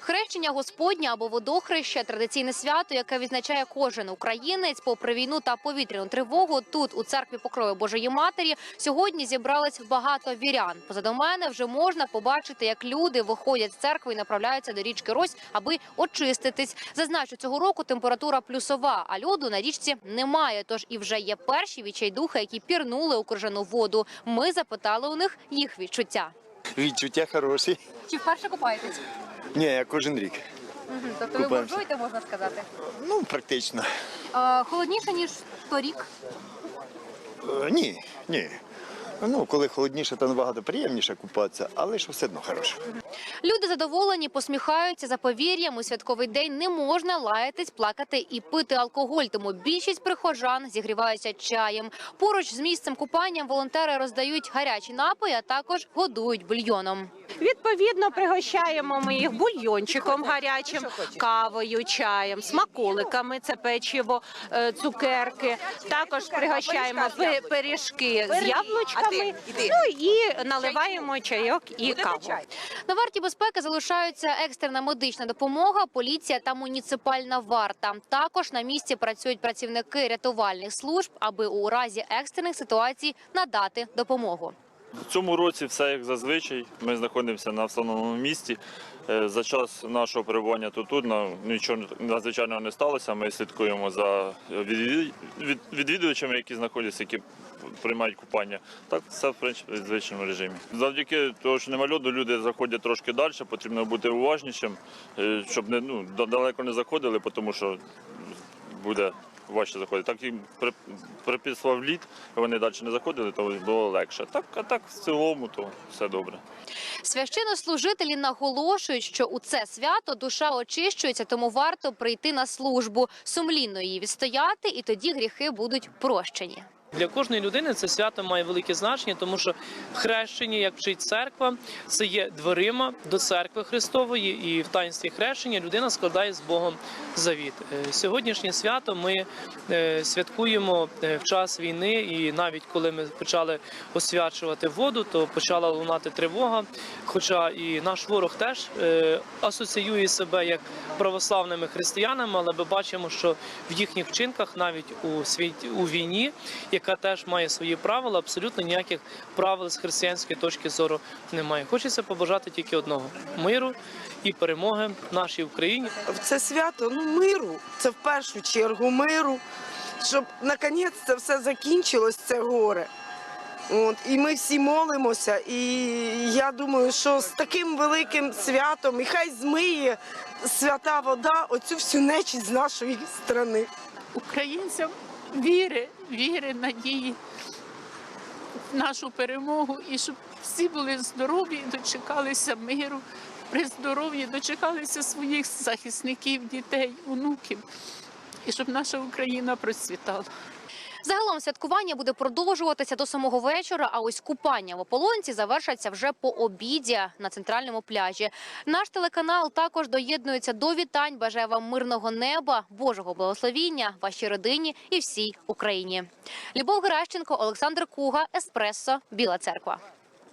Хрещення Господня або водохреща традиційне свято, яке відзначає кожен українець попри війну та повітряну тривогу. Тут у церкві Покрови Божої Матері сьогодні зібралось багато вірян. Позаду мене вже можна побачити, як люди виходять з церкви і направляються до річки Рось, аби очиститись. Зазначу, цього року температура плюсова, а льоду на річці немає. Тож і вже є перші відчайдухи, які пірнули у крижану воду. Ми запитали у них їх відчуття. Відчуття хороші. Чи вперше купаєтесь? Ні, я кожен рік. Тобто ви Купаємося. можна сказати. Ну, практично. холодніше ніж торік. Е, ні, ні. Ну, коли холодніше, то набагато приємніше купатися, але ж все одно хороше. Люди задоволені, посміхаються за повір'ям. У святковий день не можна лаятись, плакати і пити алкоголь. Тому більшість прихожан зігріваються чаєм. Поруч з місцем купання волонтери роздають гарячі напої, а також годують бульйоном. Відповідно, пригощаємо ми їх бульйончиком гарячим, кавою, чаєм, смаколиками. Це печиво, е, цукерки. Також пригощаємо пиріжки з яблучками. Ну і наливаємо чайок і каву. На варті безпеки залишаються екстрена медична допомога, поліція та муніципальна варта. Також на місці працюють працівники рятувальних служб, аби у разі екстрених ситуацій надати допомогу. В цьому році все як зазвичай. Ми знаходимося на встановленому місці. Е, За час нашого перебування тут, тут нічого надзвичайного не сталося. Ми слідкуємо за відвідувачами, які знаходяться, які приймають купання. Так, все в принципі в звичному режимі. Завдяки того, що нема льоду, люди заходять трошки далі. Потрібно бути уважнішим, е, щоб не ну далеко не заходили, тому що буде важче заходити. Так і при- приписував лід, вони далі не заходили, то було легше. Так, а так в цілому, то все добре. Священнослужителі наголошують, що у це свято душа очищується, тому варто прийти на службу, сумлінно її відстояти, і тоді гріхи будуть прощені. Для кожної людини це свято має велике значення, тому що хрещення, як вчить церква, це є дверима до церкви Христової, і в таїнстві хрещення людина складає з Богом завіт. Е, Сьогоднішнє свято ми е, святкуємо е, в час війни, і навіть коли ми почали освячувати воду, то почала лунати тривога. Хоча і наш ворог теж асоціює себе як православними християнами, але ми бачимо, що в їхніх вчинках навіть у світі у війні, яка теж має свої правила, абсолютно ніяких правил з християнської точки зору немає. Хочеться побажати тільки одного миру і перемоги нашій Україні. це свято ну, миру. Це в першу чергу миру, щоб наконець це все закінчилось, це горе. От, і ми всі молимося, і я думаю, що з таким великим святом, і хай змиє свята вода оцю всю нечість з нашої страни. українцям віри, віри, надії в нашу перемогу і щоб всі були здорові, дочекалися миру, при здоров'ї дочекалися своїх захисників, дітей, онуків, і щоб наша Україна процвітала. Загалом святкування буде продовжуватися до самого вечора. А ось купання в ополонці завершаться вже по обіді на центральному пляжі. Наш телеканал також доєднується до вітань. Бажає вам мирного неба, Божого благословіння, вашій родині і всій Україні. Любов Геращенко, Олександр Куга, Еспресо, Біла Церква.